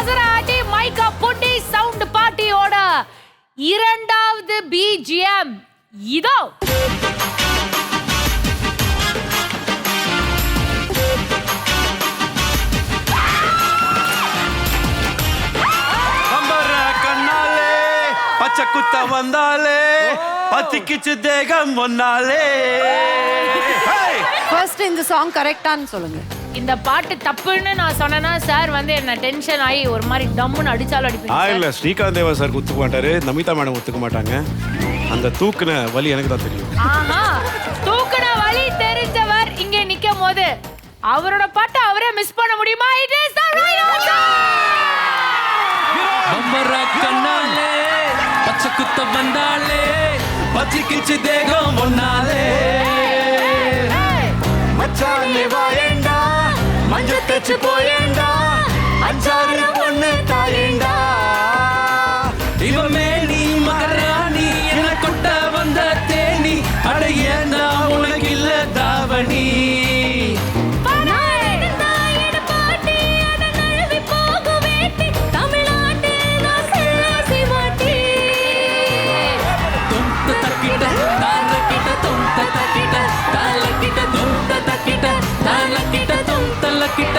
Maserati மைக்கா புட்டி sound பார்ட்டியோட இரண்டாவது BGM இதோ. பச்சை குத்த வந்தாலே பத்திக்கிச்சு தேகம் ஒன்னாலே! ஃபர்ஸ்ட் இந்த சாங் கரெக்டான்னு சொல்லுங்க. இந்த பாட்டு தப்புன்னு நான் சொன்னேன்னா சார் வந்து என்ன டென்ஷன் ஆகி ஒரு மாதிரி டம்முன்னு அடிச்சாலும் ஆ அடிப்பீங்க இல்ல ஸ்ரீகாந்த் தேவா சார் ஒத்துக்க மாட்டாரு. நமிதா மேடம் ஒத்துக்க மாட்டாங்க. அந்த தூக்குன வலி எனக்கு தான் தெரியும். ஆஹா தூக்குன வழி தெரிஞ்சவர் இங்க நிக்கும் போது அவரோட பாட்டை அவரே மிஸ் பண்ண முடியுமா? இட் இஸ் பம்பர கண்ணாலே பச்சை குத்த வந்தாலே பச்சிக்கிச்சு தேகம் ஒன்னாலே தச்சு போயேண்டா. அஞ்சாறு பொண்ணு தாயேண்டா. இவமே நீ மகாராணி என கொட்ட வந்த தேனி. அடைய நான் உனக்கு இல்ல தாவணி. கிட்ட